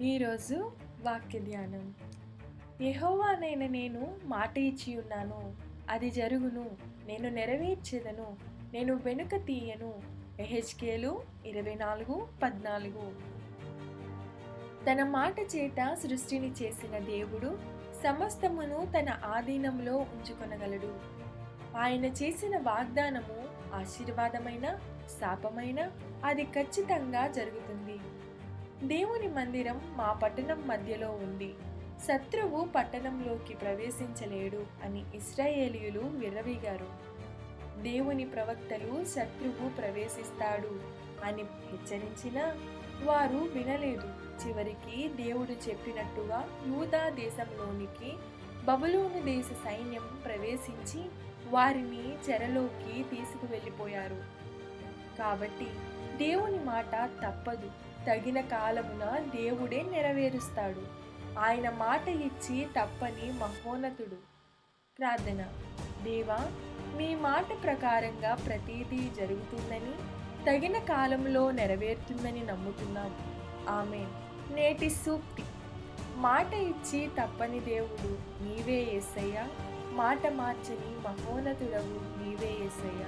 ఈరోజు వాక్య ధ్యానం యెహోవానైన నేను మాట ఇచ్చి ఉన్నాను. అది జరుగును. నేను నెరవేర్చేదను. నేను వెనుక తీయను. ఎహెచ్కేలు ఇరవై నాలుగు పద్నాలుగు. తన మాట చేత సృష్టిని చేసిన దేవుడు సమస్తమును తన ఆధీనంలో ఉంచుకొనగలడు. ఆయన చేసిన వాగ్దానము ఆశీర్వాదమైన శాపమైన అది ఖచ్చితంగా జరుగుతుంది. దేవుని మందిరం మా పట్టణం మధ్యలో ఉంది. శత్రువు పట్టణంలోకి ప్రవేశించలేడు అని ఇస్రాయేలీయులు విర్రవీగారు. దేవుని ప్రవక్తలు శత్రువు ప్రవేశిస్తాడు అని హెచ్చరించినా వారు వినలేదు. చివరికి దేవుడు చెప్పినట్టుగా యూదా దేశంలోనికి బబులోను దేశ సైన్యం ప్రవేశించి వారిని చెరలోకి తీసుకువెళ్ళిపోయారు. కాబట్టి దేవుని మాట తప్పదు. తగిన కాలమున దేవుడే నెరవేరుస్తాడు. ఆయన మాట ఇచ్చి తప్పని మహోన్నతుడు. ప్రార్థన. దేవా మీ మాట ప్రకారంగా ప్రతిదీ జరుగుతుందని తగిన కాలంలో నెరవేరుతుందని నమ్ముతున్నాం. ఆమె నేటి సూక్తి. మాట ఇచ్చి తప్పని దేవుడు నీవే ఏసయ్యా. మాట మార్చని మహోన్నతుడవు నీవే ఏసయ్యా.